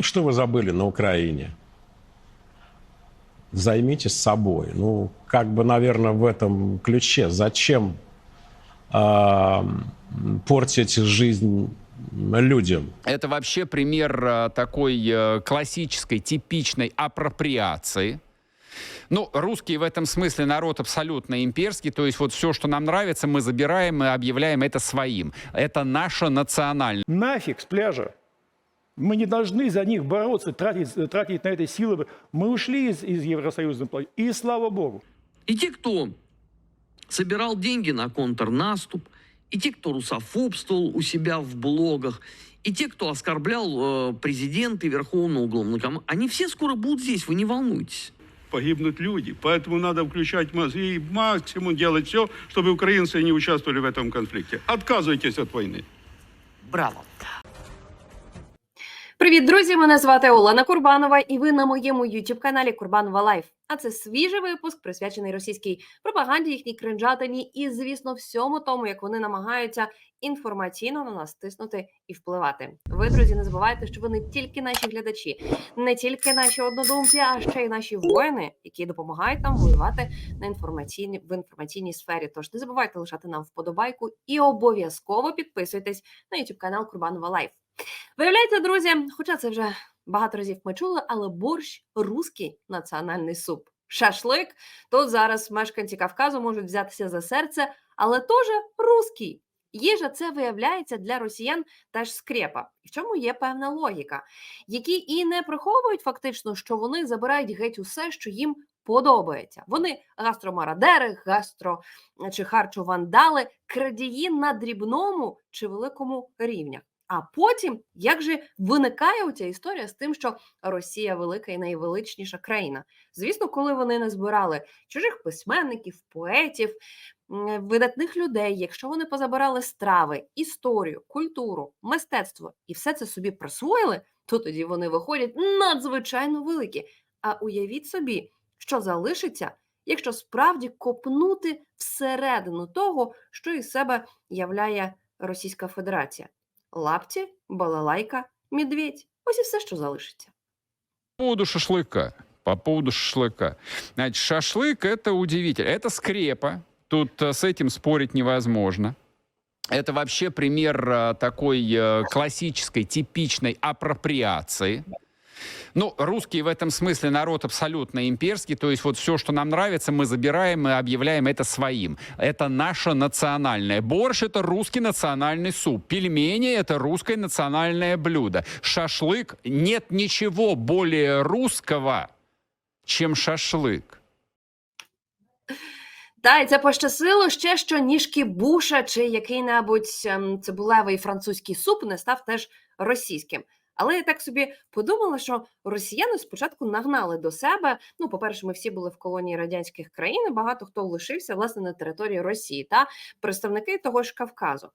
Что вы забыли на Украине? Займитесь собой. Ну, как бы, наверное, в этом ключе. Зачем а, портить жизнь людям? Это вообще пример э, такой э, классической, типичной апроприации. Ну, русские в этом смысле народ абсолютно имперский, то есть вот все, что нам нравится, мы забираем и объявляем это своим. Это наше национальное. Нафиг с пляжа. Мы не должны за них бороться, тратить, тратить на это силы. Мы ушли из, из Евросоюза, и слава богу. И те, кто собирал деньги на контрнаступ, и те, кто русофобствовал у себя в блогах, и те, кто оскорблял э, президента и верховного главнокомандующего, они все скоро будут здесь, вы не волнуйтесь. погибнут люди. Поэтому надо включать мозги и максимум делать все, чтобы украинцы не участвовали в этом конфликте. Отказывайтесь от войны. Браво. Привіт, друзі! Мене звати Олена Курбанова, і ви на моєму youtube каналі Курбанова Лайф. А це свіжий випуск, присвячений російській пропаганді, їхній кринжатині і, звісно, всьому тому, як вони намагаються інформаційно на нас тиснути і впливати. Ви, друзі, не забувайте, що ви не тільки наші глядачі, не тільки наші однодумці, а ще й наші воїни, які допомагають нам воювати на інформаційній в інформаційній сфері. Тож не забувайте лишати нам вподобайку і обов'язково підписуйтесь на youtube канал Курбанова Лайф. Виявляється, друзі, хоча це вже багато разів ми чули, але борщ руський національний суп. Шашлик тут зараз мешканці Кавказу можуть взятися за серце, але теж руський. Їжа це виявляється для росіян теж скрепа. В чому є певна логіка, які і не приховують фактично, що вони забирають геть усе, що їм подобається. Вони гастромарадери, гастро чи харчовандали, крадії на дрібному чи великому рівнях. А потім, як же виникає оця історія з тим, що Росія велика і найвеличніша країна? Звісно, коли вони не збирали чужих письменників, поетів, видатних людей, якщо вони позабирали страви, історію, культуру, мистецтво і все це собі присвоїли, то тоді вони виходять надзвичайно великі. А уявіть собі, що залишиться, якщо справді копнути всередину того, що із себе являє Російська Федерація лапті, балалайка, медведь. Ось і все, що залишиться. По поводу шашлыка. По поводу шашлыка. Значит, шашлык это удивительно. Это скрепа. Тут э, с этим спорить невозможно. Это вообще пример э, такой э, классической, типичной апроприации. Ну, русские в этом смысле народ абсолютно имперский, то есть вот все, что нам нравится, мы забираем и объявляем это своим. Это наше национальное. Борщ — это русский национальный суп. Пельмени — это русское национальное блюдо. Шашлык — нет ничего более русского, чем шашлык. Та і це пощастило ще, що ніжки буша чи який-небудь ем, цибулевий французький суп не став теж російським. Але я так собі подумала, що росіяни спочатку нагнали до себе. Ну, по-перше, ми всі були в колонії радянських країн, і багато хто лишився власне на території Росії та представники того ж Кавказу.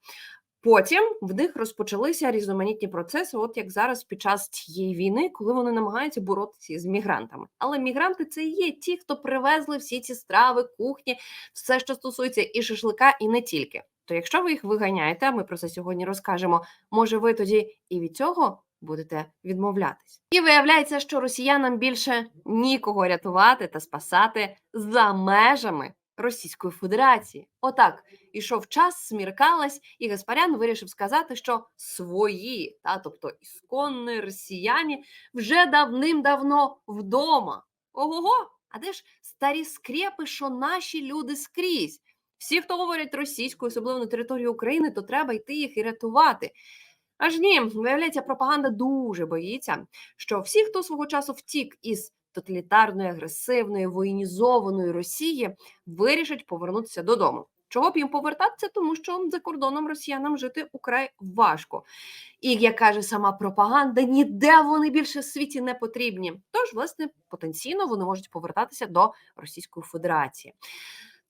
Потім в них розпочалися різноманітні процеси, от як зараз під час цієї війни, коли вони намагаються боротися з мігрантами. Але мігранти це і є ті, хто привезли всі ці страви, кухні, все, що стосується і шашлика, і не тільки. То якщо ви їх виганяєте, ми про це сьогодні розкажемо. Може, ви тоді і від цього будете відмовлятись. І виявляється, що росіянам більше нікого рятувати та спасати за межами Російської Федерації. Отак ішов час, сміркалась, і Гаспарян вирішив сказати, що свої, та тобто ісконні росіяни, вже давним-давно вдома. Ого-го! А де ж старі скрепи, що наші люди скрізь? Всі, хто говорять російською, особливо на території України, то треба йти їх і рятувати. Аж ні, виявляється, пропаганда дуже боїться, що всі, хто свого часу втік із тоталітарної, агресивної, воєнізованої Росії, вирішать повернутися додому. Чого б їм повертатися? Тому що за кордоном росіянам жити украй важко. І як каже сама пропаганда, ніде вони більше в світі не потрібні. Тож, власне, потенційно вони можуть повертатися до Російської Федерації.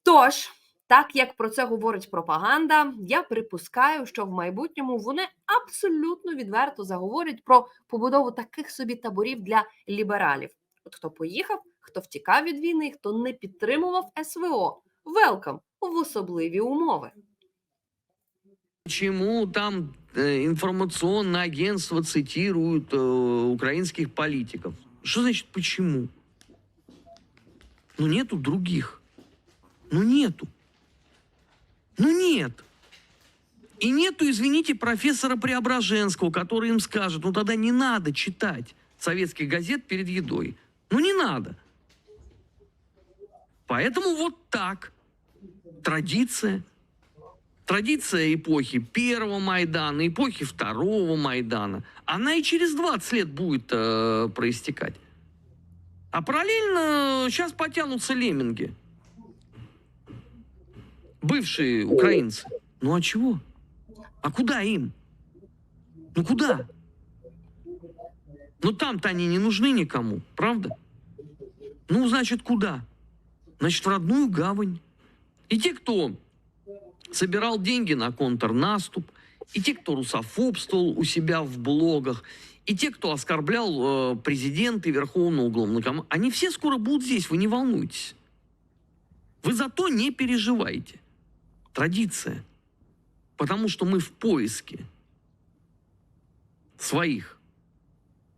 Тож. Так як про це говорить пропаганда, я припускаю, що в майбутньому вони абсолютно відверто заговорять про побудову таких собі таборів для лібералів. От хто поїхав, хто втікав від війни, хто не підтримував СВО. Велкам в особливі умови. Почему там э, информационное агентство цитирует э, украинских политиков? Что значит почему? Ну нету других. Ну нету. Ну нет. И нету, извините, профессора Преображенского, который им скажет, ну тогда не надо читать советских газет перед едой. Ну не надо. Поэтому вот так. Традиция. Традиция эпохи первого Майдана, эпохи второго Майдана, она и через 20 лет будет э, проистекать. А параллельно сейчас потянутся лемминги. Бывшие украинцы. Ну а чего? А куда им? Ну куда? Ну там-то они не нужны никому, правда? Ну, значит, куда? Значит, в родную гавань. И те, кто собирал деньги на контрнаступ, и те, кто русофобствовал у себя в блогах, и те, кто оскорблял э, президента и верховного главнокомандующего, они все скоро будут здесь, вы не волнуйтесь. Вы зато не переживайте. Традиция. Потому что мы в поиске своих.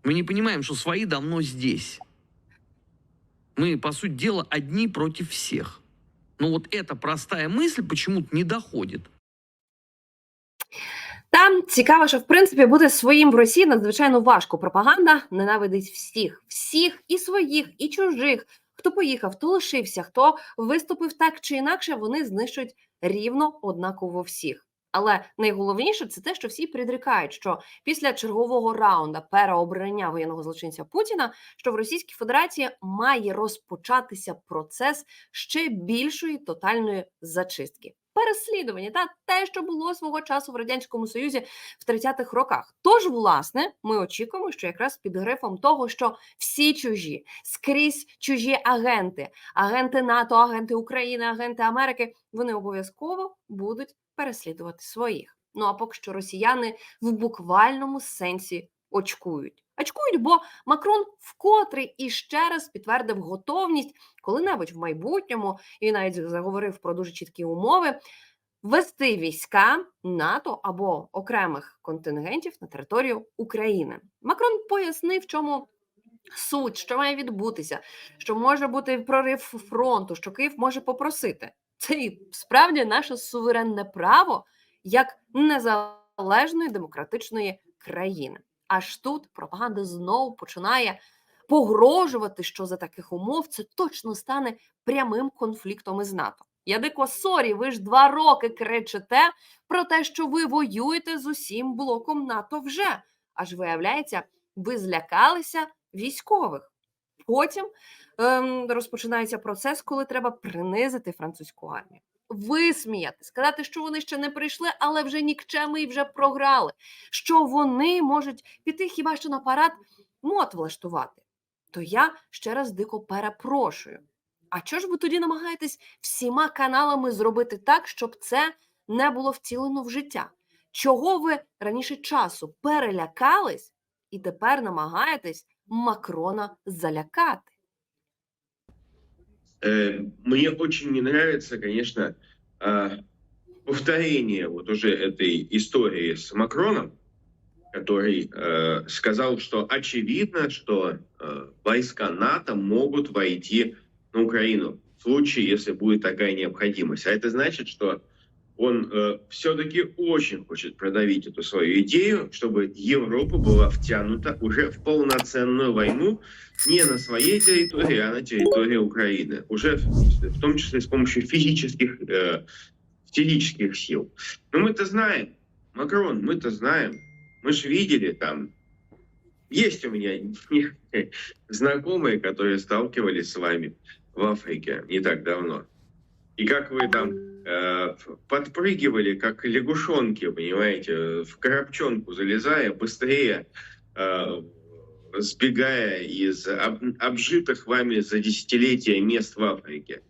Мы не понимаем, что свои давно здесь. Мы, по сути дела, одни против всех. Но вот эта простая мысль почему-то не доходит. Там цікаво, що в принципі бути своїм в Росії надзвичайно важко. Пропаганда ненавидить всіх, всіх і своїх, і чужих. Хто поїхав, хто лишився, хто виступив так чи інакше, вони знищують рівно однаково всіх. Але найголовніше це те, що всі предрікають, що після чергового раунда переобрання воєнного злочинця Путіна, що в Російській Федерації має розпочатися процес ще більшої тотальної зачистки. Переслідування та те, що було свого часу в радянському союзі в 30-х роках. Тож, власне, ми очікуємо, що якраз під грифом того, що всі чужі скрізь чужі агенти, агенти НАТО, агенти України, агенти Америки, вони обов'язково будуть переслідувати своїх. Ну а поки що росіяни в буквальному сенсі очкують. Очкують, бо Макрон вкотре і ще раз підтвердив готовність коли-небудь в майбутньому і навіть заговорив про дуже чіткі умови ввести війська НАТО або окремих контингентів на територію України. Макрон пояснив, чому суть, що має відбутися, що може бути прорив фронту, що Київ може попросити. Це і справді наше суверенне право як незалежної демократичної країни. Аж тут пропаганда знову починає погрожувати, що за таких умов це точно стане прямим конфліктом із НАТО. Я дико сорі, ви ж два роки кричите про те, що ви воюєте з усім блоком НАТО вже. Аж виявляється, ви злякалися військових. Потім ем, розпочинається процес, коли треба принизити французьку армію. Висміяти, сказати, що вони ще не прийшли, але вже нікчеми і вже програли. Що вони можуть піти хіба що на парад мод влаштувати. То я ще раз дико перепрошую. А чого ж ви тоді намагаєтесь всіма каналами зробити так, щоб це не було втілено в життя? Чого ви раніше часу перелякались і тепер намагаєтесь Макрона залякати? Э, Мне очень не нравится, конечно, а, повторение вот уже этой истории с Макроном, который э, сказал, что очевидно, что э, войска НАТО могут войти на Украину в случае, если будет такая необходимость. А это значит, что он все-таки очень хочет продавить эту свою идею, чтобы Европа была втянута уже в полноценную войну не на своей территории, а на территории Украины. Уже в, в том числе с помощью физических, э, физических сил. Но мы-то знаем, Макрон, мы-то знаем, мы же видели там, есть у меня знакомые, которые сталкивались с вами в Африке не так давно. И как вы там э, подпрыгивали, как лягушонки, понимаете, в коробчонку залезая, быстрее э, сбегая из об, обжитых вами за десятилетия мест в Африке.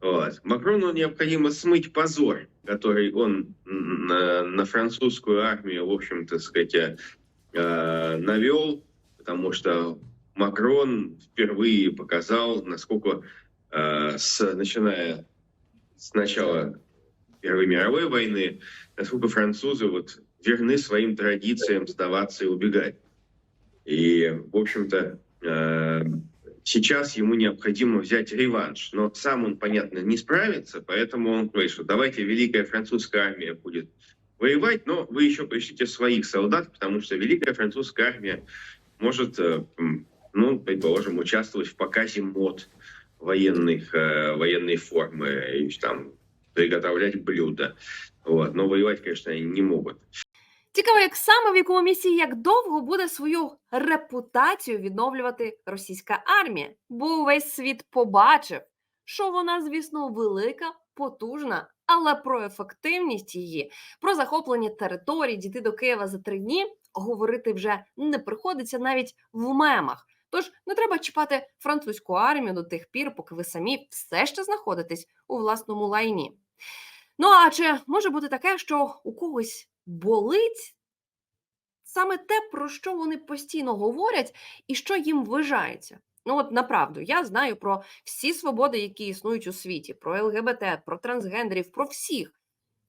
Вот. Макрону необходимо смыть позор, который он на, на французскую армию, в общем-то, сказать, э, навел, потому что Макрон впервые показал, насколько, э, с, начиная с начала Первой мировой войны, насколько французы вот верны своим традициям сдаваться и убегать. И, в общем-то, э, сейчас ему необходимо взять реванш. Но сам он, понятно, не справится, поэтому он говорит, что давайте Великая Французская армия будет воевать, но вы еще пришлите своих солдат, потому что Великая Французская армия может, э, ну, предположим, участвовать в показе мод военных, э, военной формы, и там приготовлять блюда. Вот. Но воевать, конечно, они не могут. Цікаво, як саме в якому місці, і як довго буде свою репутацію відновлювати російська армія, бо увесь світ побачив, що вона, звісно, велика, потужна, але про ефективність її, про захоплення територій, дійти до Києва за три дні говорити вже не приходиться навіть в мемах. Тож не треба чіпати французьку армію до тих пір, поки ви самі все ще знаходитесь у власному лайні. Ну а чи може бути таке, що у когось болить саме те, про що вони постійно говорять, і що їм вважається? Ну от направду, я знаю про всі свободи, які існують у світі, про ЛГБТ, про трансгендерів, про всіх.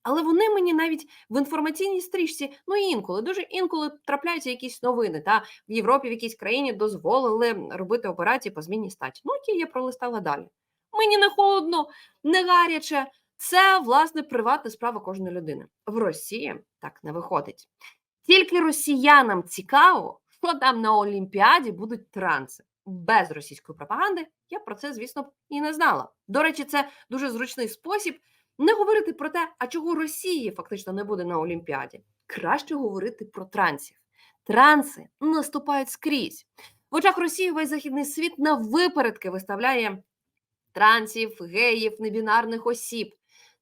Але вони мені навіть в інформаційній стрічці, ну інколи, дуже інколи трапляються якісь новини. Та в Європі в якійсь країні дозволили робити операції по зміні статі. Ну, які я пролистала далі. Мені не холодно, не гаряче. Це власне приватна справа кожної людини. В Росії так не виходить. Тільки росіянам цікаво, що там на Олімпіаді будуть транси. Без російської пропаганди я про це, звісно, і не знала. До речі, це дуже зручний спосіб не говорити про те, а чого Росії фактично не буде на Олімпіаді. Краще говорити про трансів. Транси наступають скрізь. В очах Росії весь західний світ на випередки виставляє трансів, геїв, небінарних осіб,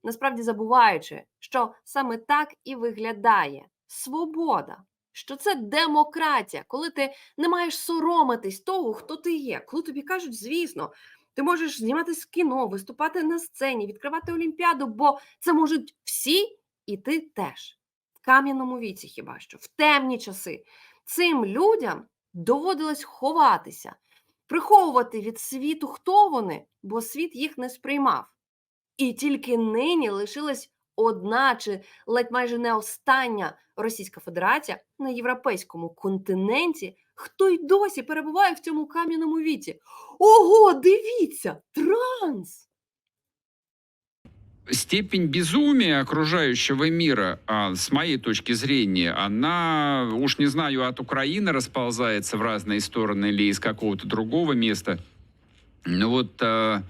насправді забуваючи, що саме так і виглядає свобода, що це демократія, коли ти не маєш соромитись того, хто ти є. Коли тобі кажуть, звісно, ти можеш зніматись в кіно, виступати на сцені, відкривати Олімпіаду, бо це можуть всі, і ти теж. В кам'яному віці, хіба що, в темні часи. Цим людям доводилось ховатися, приховувати від світу, хто вони, бо світ їх не сприймав. І тільки нині лишилась одна чи ледь майже не остання Російська Федерація на європейському континенті, хто й досі перебуває в цьому кам'яному віці. Ого, дивіться, транс! степень безумия окружающего мира, а, с моей точки зрения, она, уж не знаю, от Украины расползается в разные стороны или из какого-то другого места. Ну вот а,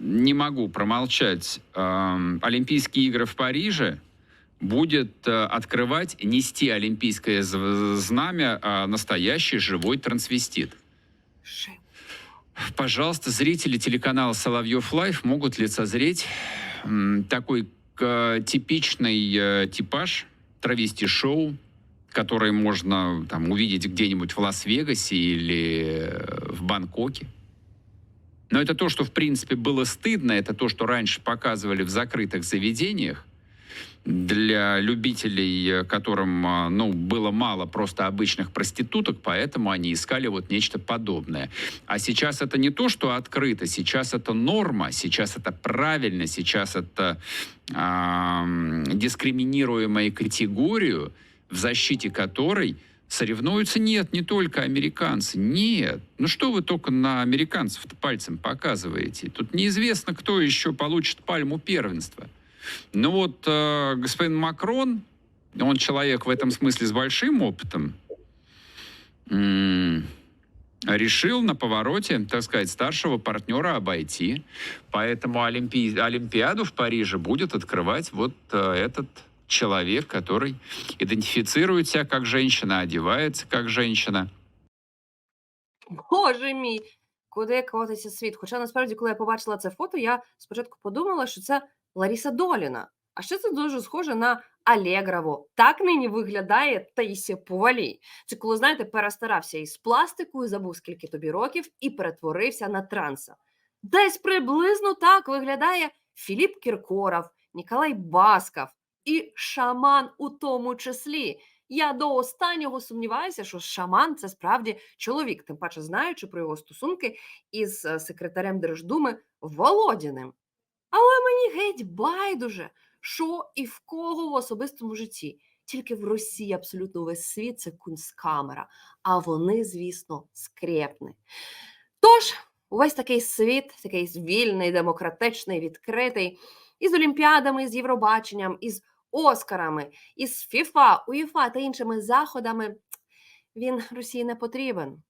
не могу промолчать. А, Олимпийские игры в Париже будет а, открывать, нести олимпийское знамя а, настоящий живой трансвестит. Пожалуйста, зрители телеканала Соловьев Лайф могут лицезреть такой э, типичный э, типаж травести-шоу, который можно там, увидеть где-нибудь в Лас-Вегасе или э, в Бангкоке. Но это то, что, в принципе, было стыдно, это то, что раньше показывали в закрытых заведениях для любителей, э, которым э, ну, было мало просто обычных проституток, поэтому они искали вот нечто подобное. А сейчас это не то, что открыто, сейчас это норма, сейчас это правильно, сейчас это ам, дискриминируемая категорию, в защите которой соревнуются нет, не только американцы. Нет. Ну что вы только на американцев пальцем показываете? Тут неизвестно, кто еще получит пальму первенства. Ну вот э, господин Макрон, он человек в этом смысле с большим опытом, решил на повороте, так сказать, старшего партнера обойти. Поэтому Олимпи- Олимпиаду в Париже будет открывать вот э, этот человек, который идентифицирует себя как женщина, одевается как женщина. Боже мій, куди котиться світ? Хоча насправді, коли я побачила це фото, я спочатку подумала, що це Ларіса Доліна. А ще це дуже схоже на Алегрову. Так нині виглядає Таїсія Повалій. Це коли, знаєте, перестарався із пластикою, забув скільки тобі років, і перетворився на транса. Десь приблизно так виглядає Філіп Кіркоров, Ніколай Басков і шаман у тому числі. Я до останнього сумніваюся, що шаман це справді чоловік, тим паче знаючи про його стосунки із е, секретарем Держдуми Володіним. Але мені геть байдуже, що і в кого в особистому житті. Тільки в Росії абсолютно весь світ це кунсткамера, а вони, звісно, скрепни. Тож, увесь такий світ, такий вільний, демократичний, відкритий, із Олімпіадами, з Євробаченням, із Оскарами, із ФІФА, УЄФА та іншими заходами, він Росії не потрібен.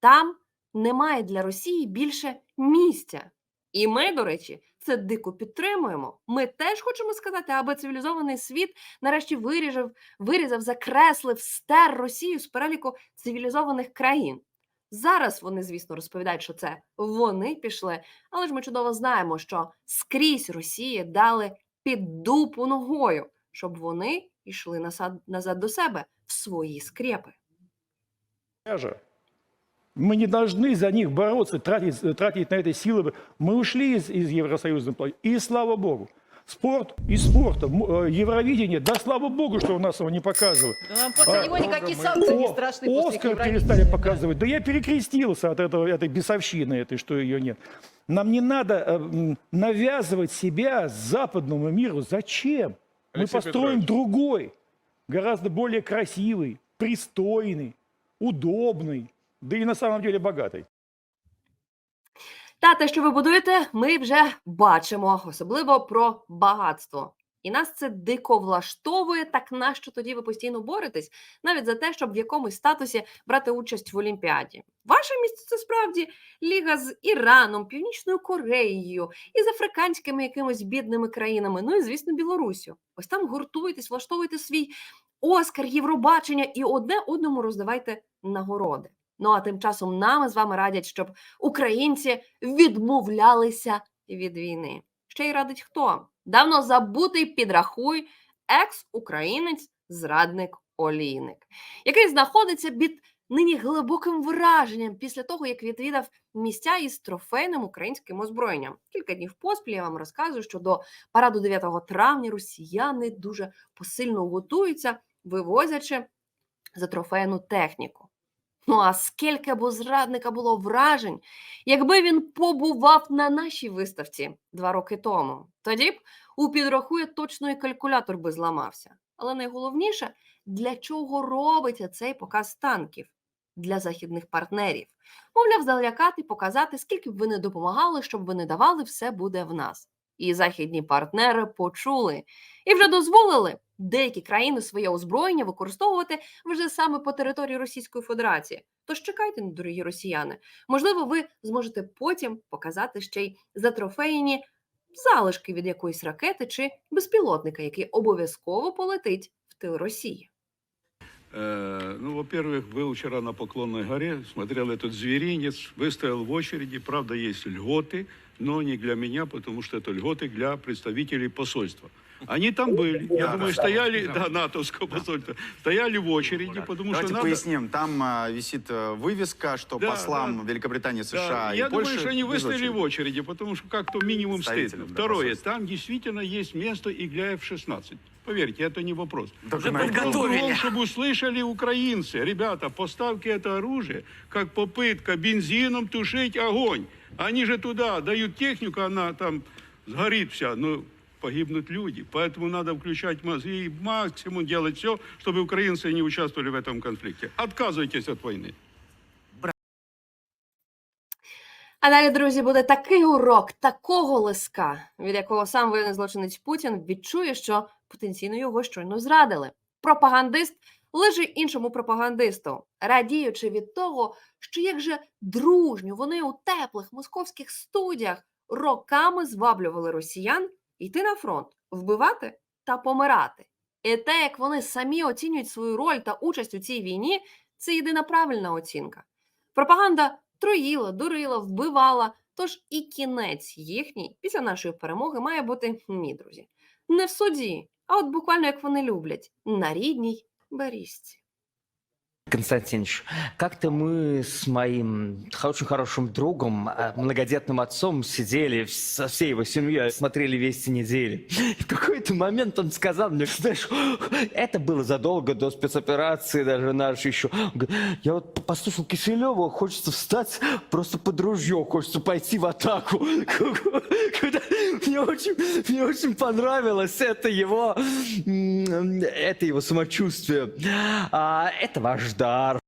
Там немає для Росії більше місця. І ми, до речі, це дико підтримуємо. Ми теж хочемо сказати, аби цивілізований світ нарешті виріжав, вирізав, закреслив, стер Росію з переліку цивілізованих країн. Зараз вони, звісно, розповідають, що це вони пішли, але ж ми чудово знаємо, що скрізь Росії дали під дупу ногою, щоб вони йшли назад, назад до себе в свої скрепи. Мы не должны за них бороться, тратить, тратить на это силы. Мы ушли из, из Евросоюза, и слава богу. Спорт и спорта, э, Евровидение, да слава богу, что у нас его не показывают. Да нам после А, него никакие санкции не О, страшны после Оскар перестали да. показывать. Да я перекрестился от этого, этой бесовщины, этой, что ее нет. Нам не надо э, м, навязывать себя западному миру. Зачем? Мы Алексей построим Петрович. другой, гораздо более красивый, пристойный, удобный, да и на самом деле богатый. Та те, що ви будуєте, ми вже бачимо, особливо про багатство. І нас це дико влаштовує. Так нащо тоді ви постійно боретесь, навіть за те, щоб в якомусь статусі брати участь в Олімпіаді. Ваше місце це справді ліга з Іраном, Північною Кореєю і з африканськими якимись бідними країнами. Ну і звісно, Білоруссю. Ось там гуртуйтесь, влаштовуйте свій Оскар, Євробачення і одне одному роздавайте нагороди. Ну а тим часом нами з вами радять, щоб українці відмовлялися від війни. Ще й радить хто? Давно забутий підрахуй екс-українець, зрадник олійник, який знаходиться під нині глибоким враженням після того, як відвідав місця із трофейним українським озброєнням. Кілька днів поспіль я вам розказую, що до параду 9 травня росіяни дуже посильно готуються, вивозячи затрофейну техніку. Ну а скільки б у зрадника було вражень, якби він побував на нашій виставці два роки тому. Тоді б у підрахує точно і калькулятор би зламався. Але найголовніше, для чого робиться цей показ танків? Для західних партнерів. Мовляв, залякати, показати, скільки б ви не допомагали, щоб ви не давали, все буде в нас. І західні партнери почули і вже дозволили деякі країни своє озброєння використовувати вже саме по території Російської Федерації. Тож чекайте, дорогі росіяни. Можливо, ви зможете потім показати ще й затрофеєні залишки від якоїсь ракети чи безпілотника, який обов'язково полетить в тил Росії. Э, Ну, во-первых, был вчера на Поклонной горе, смотрел этот зверинец, выстоял в очереди. Правда, есть льготы, но не для меня, потому что это льготы для представителей посольства. Они там были, я Да, думаю, да, стояли, да. да, натовского посольства, стояли в очереди, потому Давайте что надо... поясним. Там а, висит э, вывеска, что Да, послам да. Великобритании, Да, США я и Польши думаю, что они без выстояли очереди. в очереди, потому что как-то минимум стыдно. Представителям, да, Второе, посольства. там действительно есть место и для F-16. Поверьте, это не вопрос. Только на Вопрос в этом. том, чтобы услышали украинцы. Ребята, поставки это оружие, как попытка бензином тушить огонь. Они же туда дают технику, она там сгорит вся. Ну, погибнут люди. Поэтому надо включать мозги и максимум делать все, чтобы украинцы не участвовали в этом конфликте. Отказывайтесь от войны. А далі, друзі, буде такий урок, такого лиска, від якого сам воєнний злочинець Путін відчує, що потенційно його щойно зрадили. Пропагандист лежить іншому пропагандисту, радіючи від того, що як же дружньо вони у теплих московських студіях роками зваблювали росіян йти на фронт, вбивати та помирати. І те, як вони самі оцінюють свою роль та участь у цій війні, це єдина правильна оцінка. Пропаганда троїла, дурила, вбивала. Тож і кінець їхній після нашої перемоги має бути ні, друзі, не в суді, а от буквально як вони люблять на рідній берізці. Константинович, как-то мы с моим очень хорошим другом, э, многодетным отцом сидели со всей его семьей, смотрели вести недели. И в какой-то момент он сказал мне, знаешь, это было задолго до спецоперации даже нашей еще. Я вот послушал Киселева, хочется встать просто под ружье, хочется пойти в атаку. Мне очень, мне очень понравилось это его, это его самочувствие. А, это дар.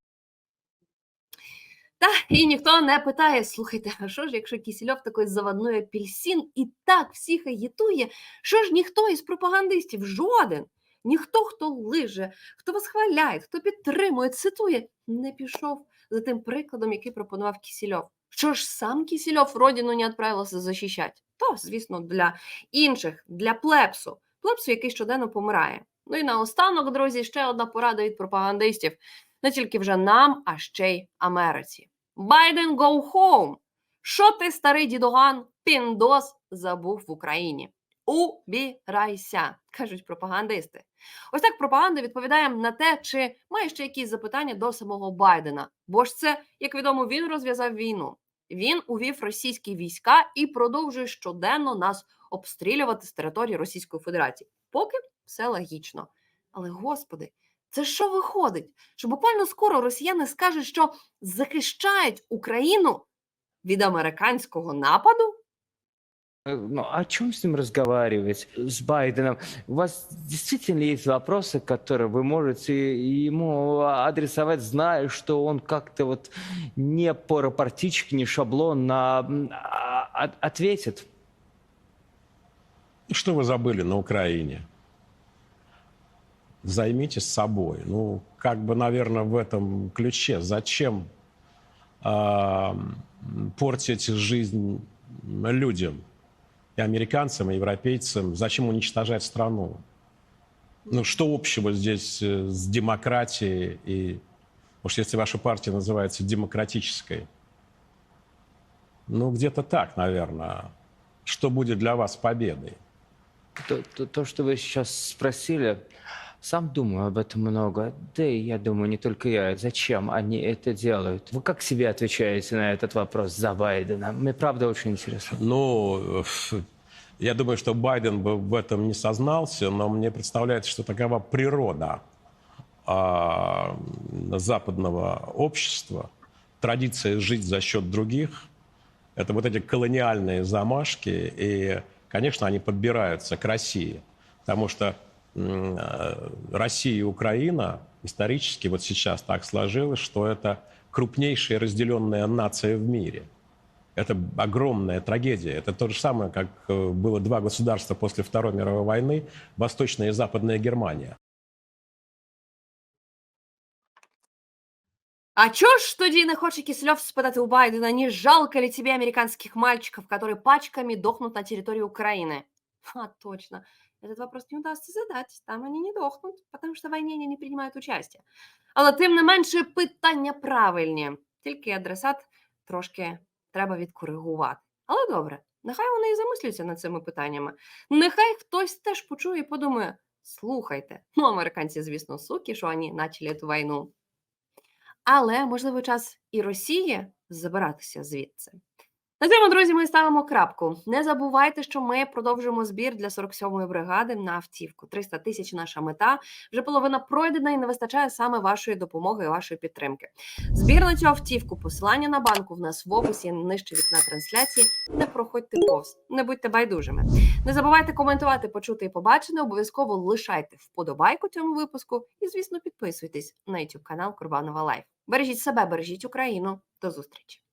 Та і ніхто не питає: слухайте, а що ж, якщо Кісільов такий заводной апельсин і так всіх агітує, що ж ніхто із пропагандистів, жоден, ніхто, хто лиже, хто восхваляє, хто підтримує, цитує, не пішов за тим прикладом, який пропонував Кісільов. Що ж сам Кісільов родину не відправився захищати? То, звісно, для інших, для плепсу, плепсу, який щоденно помирає. Ну і наостанок, друзі, ще одна порада від пропагандистів не тільки вже нам, а ще й Америці. Байден go home! Що ти, старий дідуган, піндос забув в Україні? Убірайся, кажуть пропагандисти. Ось так пропаганда відповідає на те, чи має ще якісь запитання до самого Байдена. Бо ж це, як відомо, він розв'язав війну. Він увів російські війська і продовжує щоденно нас обстрілювати з території Російської Федерації. Поки все логічно. Але господи, це що виходить? Що буквально скоро росіяни скажуть, що захищають Україну від американського нападу? Э, Ну, о чем с ним разговаривать, с Байденом? У вас действительно есть вопросы, которые вы можете ему адресовать, зная, что он как-то вот не по рапортичке, не шаблон, а м, а, от- ответит? Что вы забыли на Украине? Займитесь собой. Ну, как бы, наверное, в этом ключе. Зачем м, портить жизнь людям, и американцам, и европейцам? Зачем уничтожать страну? Ну, что общего здесь э, с демократией и, уж если ваша партия называется демократической? Ну, где-то так, наверное. Что будет для вас победой? То, то- то, что вы сейчас спросили, сам думаю об этом много. Да и я думаю, не только я. Зачем они это делают? Вы как себе отвечаете на этот вопрос за Байдена? Мне правда очень интересно. Ну, я думаю, что Байден бы в этом не сознался, но мне представляется, что такова природа а, западного общества, традиция жить за счет других. Это вот эти колониальные замашки, и, конечно, они подбираются к России, потому что э, Россия и Украина исторически вот сейчас так сложилось, что это крупнейшая разделенная нация в мире. Это огромная трагедия. Это то же самое, как э, было два государства после Второй мировой войны, Восточная и Западная Германия. А чё ж тоді не хоче Киселев спитати у Байдена, не жалко ли тебе американских мальчиков, которые пачками дохнут на территории Украины? А, точно. Этот вопрос не удастся задать. Там они не дохнут, потому что в войне они не принимают участие. Але тим не менше питання правильні. Тільки адресат трошки треба відкоригувати. Але добре, нехай вони і замислюються над цими питаннями. Нехай хтось теж почує і подумає: слухайте, ну, американці, звісно, суки, що вони почали цю війну. Але можливо час і Росії забиратися звідси. На цьому, друзі, ми ставимо крапку. Не забувайте, що ми продовжуємо збір для 47-ї бригади на автівку. 300 тисяч наша мета. Вже половина пройдена і не вистачає саме вашої допомоги і вашої підтримки. Збір на цю автівку, посилання на банку в нас в описі нижче вікна трансляції. Не проходьте повз, не будьте байдужими. Не забувайте коментувати, почути і побачене. Обов'язково лишайте вподобайку цьому випуску і, звісно, підписуйтесь на YouTube канал Курбанова Лайф. Бережіть себе, бережіть Україну. До зустрічі!